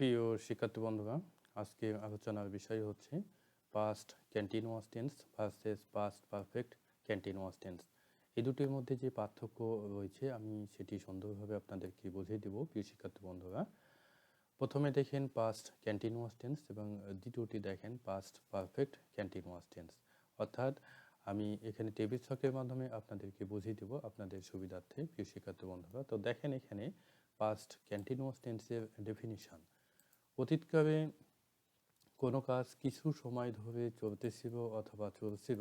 প্রিয় শিক্ষার্থী বন্ধুরা, আজকে আলোচনার বিষয় হচ্ছে past continuous tense versus past perfect continuous tense এই দুটির মধ্যে যে পার্থক্য রয়েছে, আমি সেটি সুন্দরভাবে আপনাদেরকে বুঝিয়ে দেব, প্রিয় শিক্ষার্থী বন্ধুরা। প্রথমে দেখেন পাস্ট কন্টিনিউয়াস টেন্স এবং দ্বিতীয়টি দেখেন পাস্ট পারফেক্ট কন্টিনিউয়াস টেন্স অর্থাৎ আমি এখানে টেবিল ছকের মাধ্যমে আপনাদেরকে বুঝিয়ে দেব আপনাদের সুবিধার্থে, প্রিয় শিক্ষার্থী বন্ধুরা। তো দেখেন এখানে পাস্ট কন্টিনিউয়াস টেন্সের ডেফিনিশন অতীতকালে কোনো কাজ কিছু সময় ধরে চলতেছিল অথবা চলছিল,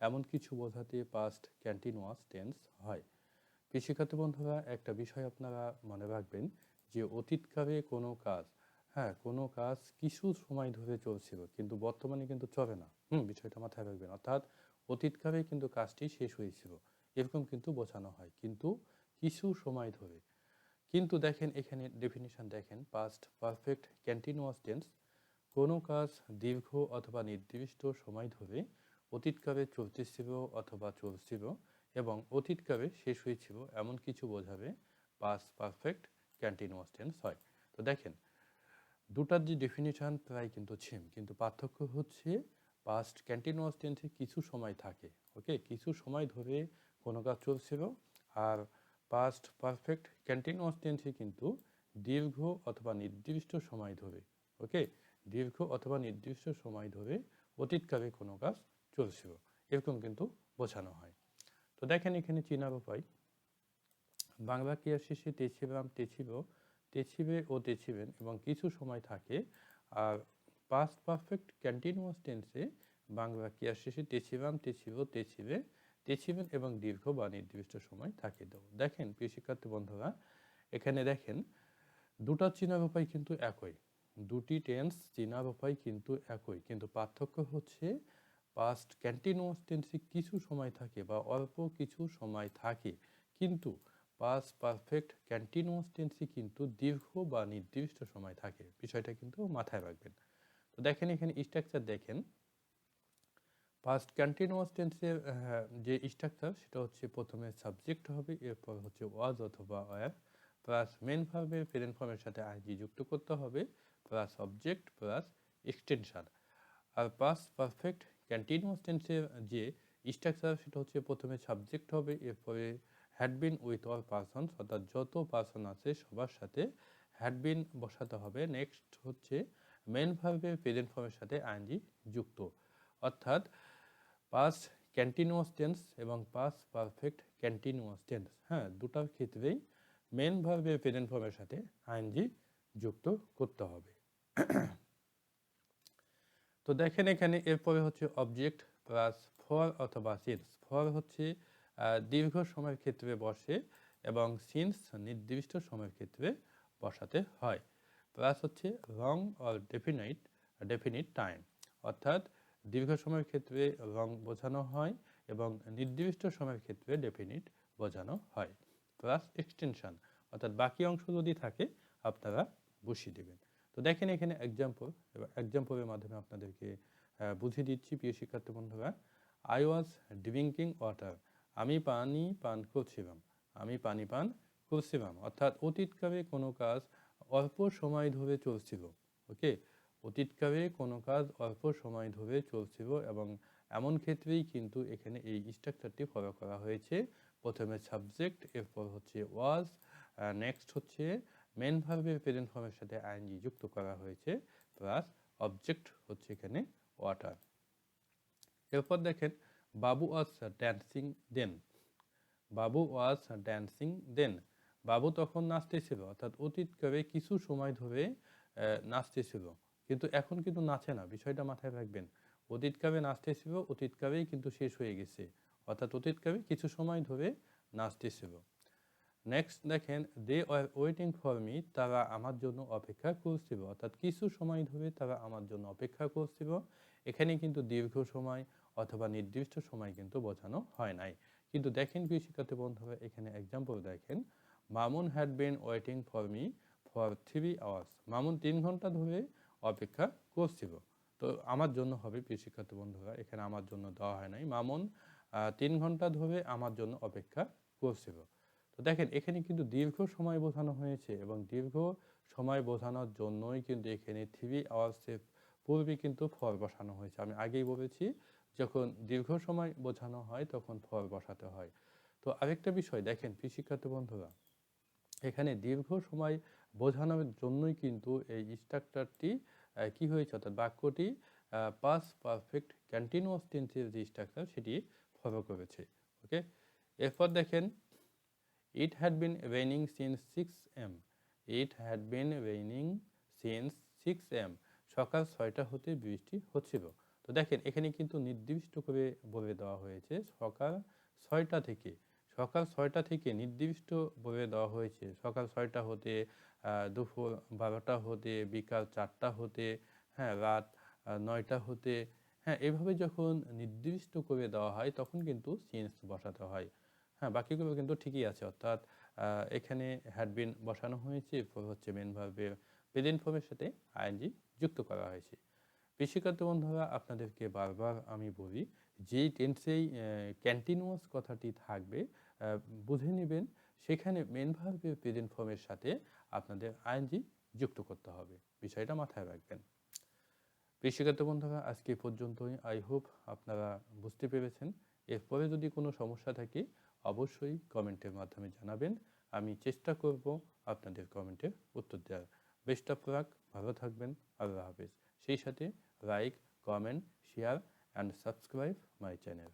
এমন কিছু বোঝাতে পাস্ট কন্টিনিউয়াস টেন্স হয়। কৃষিখাত বন্ধুরা, একটা বিষয় আপনারা মনে রাখবেন যে অতীতকালে কোনো কাজ হ্যাঁ কোনো কাজ কিছু সময় ধরে চলছিল, কিন্তু বর্তমানে কিন্তু চলে না। হুম, বিষয়টা মাথায় রাখবেন। অর্থাৎ অতীতকালে কিন্তু কাজটি শেষ হয়েছিল, এরকম কিন্তু বোঝানো হয়। কিন্তু কিছু সময় ধরে কিন্তু দেখেন, এখানে ডেফিনিশন দেখেন পাস্ট পারফেক্ট কন্টিনিউয়াস টেন্স কোনো কাজ দীর্ঘ অথবা নির্দিষ্ট সময় ধরে অতীতকালে চলতেছিল অথবা চলছিল এবং অতীতকালে শেষ হয়েছিল এমন কিছু বোঝাবে পাস্ট পারফেক্ট কন্টিনিউয়াস টেন্স হয়। তো দেখেন, দুটার যে ডেফিনিশন প্রায় কিন্তু সেম কিন্তু পার্থক্য হচ্ছে পাস্ট কন্টিনিউয়াস টেন্সে কিছু সময় থাকে ওকে কিছু সময় ধরে কোনো কাজ চলছিল আর পাস্ট পারফেক্ট কন্টিনিউয়াস টেন্সে কিন্তু দীর্ঘ অথবা নির্দিষ্ট সময় ধরে ওকে দীর্ঘ অথবা নির্দিষ্ট সময় ধরে অতীতকালে কোনো কাজ চলছিল, এরকম কিন্তু বোঝানো হয়। তো দেখেন এখানে চিনার উপায় বাংলা ক্রিয়ার শেষে তেছিলাম তেছিব তেছিবে ও তেছিবেন এবং কিছু সময় থাকে। আর পাস্ট পারফেক্ট কন্টিনিউয়াস টেন্সে বাংলা ক্রিয়ার শেষে তেছিলাম তেছিব তেছিবে তেছিবেন এবং দীর্ঘ বা নির্দিষ্ট সময় থাকে দেব। দেখেন, প্রিয় শিক্ষার্থী বন্ধুরা, এখানে দেখেন, দুটা উপায় কিন্তু একই। দুটি টেন্স উপায় কিন্তু একই। কিন্তু পার্থক্য হচ্ছে পাস্ট কন্টিনিউয়াস টেন্সে কিছু সময় থাকে বা অল্প কিছু সময় থাকে। কিন্তু পাস্ট পারফেক্ট কন্টিনিউয়াস টেন্সে কিন্তু দীর্ঘ বা নির্দিষ্ট সময় থাকে। বিষয়টা কিন্তু মাথায় রাখবেন। তো দেখেন, এখানে স্ট্রাকচার দেখেন। পাস্ট কন্টিনিউয়াস টেন্সের যে স্ট্রাকচার সেটা হচ্ছে প্রথমে সাবজেক্ট হবে, এরপর হচ্ছে ওয়াজ অথবা ওয়ার প্লাস মেন ভার্বের প্রেজেন্ট ফর্মের সাথে আইজি যুক্ত করতে হবে প্লাস অবজেক্ট প্লাস এক্সটেনশন আর পাস্ট পারফেক্ট কন্টিনিউয়াস টেন্সের যে স্ট্রাকচার সেটা হচ্ছে প্রথমে সাবজেক্ট হবে, এরপরে had been with all person অর্থাৎ যত পার্সন আছে, সবার সাথে হ্যাড বিন বসাতে হবে। নেক্সট হচ্ছে মেন ভার্বের প্রেজেন্ট ফর্মের সাথে আইনজি যুক্ত। অর্থাৎ পাস্ট কন্টিনিউয়াস টেন্স এবং পাস্ট পারফেক্ট কন্টিনিউয়াস টেন্স হ্যাঁ দুটার ক্ষেত্রেই মেন ভার্বের প্রেজেন্ট ফর্মের সাথে আইনজি যুক্ত করতে হবে। তো দেখেন এখানে এরপরে হচ্ছে অবজেক্ট প্লাস ফর অথবা সিন্স ফর হচ্ছে দীর্ঘ সময়ের ক্ষেত্রে বসে এবং সিন্স নির্দিষ্ট সময়ের ক্ষেত্রে বসাতে হয়। প্লাস হচ্ছে long or definite definite time অর্থাৎ দীর্ঘ সময়ের ক্ষেত্রে রং বোঝানো হয় এবং নির্দিষ্ট সময়ের ক্ষেত্রে ডেফিনিট বোঝানো হয়। প্লাস এক্সটেনশন অর্থাৎ বাকি অংশ যদি থাকে, আপনারা বসিয়ে দেবেন। তো দেখেন এখানে এক্সাম্পল এবার এক্সাম্পলের মাধ্যমে আপনাদেরকে বুঝিয়ে দিচ্ছি, প্রিয় শিক্ষার্থী বন্ধুরা। আই ওয়াজ ড্রিঙ্কিং ওয়াটার আমি পানি পান করছিলাম। আমি পানি পান করছিলাম। অর্থাৎ অতীতকালে কোনো কাজ অল্প সময় ধরে চলছিল। ওকে অতীতকালে কোনো কাজ অল্প সময় ধরে চলছিল এবং এমন ক্ষেত্রেই কিন্তু এখানে এই স্ট্রাকচারটি ফলো করা হয়েছে। প্রথমে সাবজেক্ট এরপর হচ্ছে ওয়াজ নেক্সট হচ্ছে মেন ভার্বের প্রেজেন্ট ফর্মের সাথে আইনজি যুক্ত করা হয়েছে প্লাস অবজেক্ট হচ্ছে এখানে ওয়াটার এরপর দেখেন, বাবু ওয়াজ ড্যান্সিং দেন বাবু ওয়াজ ড্যান্সিং দেন বাবু তখন নাচতেছিল, অর্থাৎ অতীতকালে কিছু সময় ধরে নাচতেছিল। কিন্তু এখন কিন্তু নাচে না, বিষয়টা মাথায় রাখবেন। অতীতকালে নাচতেছিল অতীতকালেই কিন্তু শেষ হয়ে গেছে। অর্থাৎ অতীতকালে কিছু সময় ধরে নাচতেছিল নেক্সট দেখেন they are waiting for me তারা আমার জন্য অপেক্ষা করছিল। অর্থাৎ কিছু সময় ধরে তারা আমার জন্য অপেক্ষা করছিল। এখানে কিন্তু দীর্ঘ সময় অথবা নির্দিষ্ট সময় কিন্তু বোঝানো হয় নাই। কিন্তু দেখেন কি শিক্ষার্থী বন্ধুরা, এখানে এক্সাম্পল দেখেন। Mamun had been waiting for me for three hours Mamun তিন ঘণ্টা ধরে অপেক্ষা করছিল। তো আমার জন্য হবে, প্রিয় শিক্ষার্থী বন্ধুরা, এখানে আমার জন্য দেওয়া হয় নাই। মামুন তিন ঘণ্টা ধরে আমার জন্য অপেক্ষা করছিল। তো দেখেন, এখানে কিন্তু দীর্ঘ সময় বোঝানো হয়েছে এবং দীর্ঘ সময় বোঝানোর জন্যই কিন্তু এখানে থ্রি আওয়ার্সের পূর্বে কিন্তু ফর বসানো হয়েছে। আমি আগেই বলেছি, যখন দীর্ঘ সময় বোঝানো হয়, তখন ফর বসাতে হয়। তো আরেকটা বিষয়, দেখেন, প্রিয় শিক্ষার্থী বন্ধুরা এখানে দীর্ঘ সময় বোঝানোর জন্যই কিন্তু এই স্ট্রাকচারটি কি হয়েছে? অর্থাৎ বাক্যটি পাস পারফেক্ট কন্টিনিউয়াস টেন্সের যে স্ট্রাকচার সেটি ফলো করেছে। ওকে এরপর দেখেন it had been raining since six AM it had been raining since six AM সকাল ছয়টা হতে বৃষ্টি হচ্ছিল। তো দেখেন, এখানে কিন্তু নির্দিষ্ট করে বলে দেওয়া হয়েছে সকাল ছয়টা থেকে। সকাল ছয়টা থেকে নির্দিষ্ট বলে দেওয়া হয়েছে। সকাল ছয়টা হতে দুপুর বারোটা হতে, বিকাল চারটা হতে হ্যাঁ রাত নয়টা হতে হ্যাঁ এভাবে যখন নির্দিষ্ট করে দেওয়া হয় তখন কিন্তু সিন্স বসাতে হয়। হ্যাঁ বাকিগুলো কিন্তু ঠিকই আছে। অর্থাৎ এখানে হ্যাডবিন বসানো হয়েছে হচ্ছে মেন ভাবে প্রেজেন্ট ফর্মের সাথে আইএনজি যুক্ত করা হয়েছে। কৃষিকার্য বন্ধুরা আপনাদেরকে বারবার আমি বলি, যেই টেন্সেই ক্যান্টিনিউয়াস কথাটি থাকবে বুঝে নেবেন, সেখানে মেন ভার্বের প্রেজেন্ট ফর্মের সাথে আপনাদের আইএনজি যুক্ত করতে হবে। বিষয়টা মাথায় রাখবেন। কৃষিকার্য বন্ধুরা, আজকে পর্যন্তই। আই হোপ আপনারা বুঝতে পেরেছেন। এরপরে যদি কোনো সমস্যা থাকে, অবশ্যই কমেন্টের মাধ্যমে জানাবেন। আমি চেষ্টা করব আপনাদের কমেন্টের উত্তর দেওয়ার। বেস্ট অফ লাক ভালো থাকবেন, আল্লাহ হাফেজ। সেই সাথে like comment share and subscribe my channel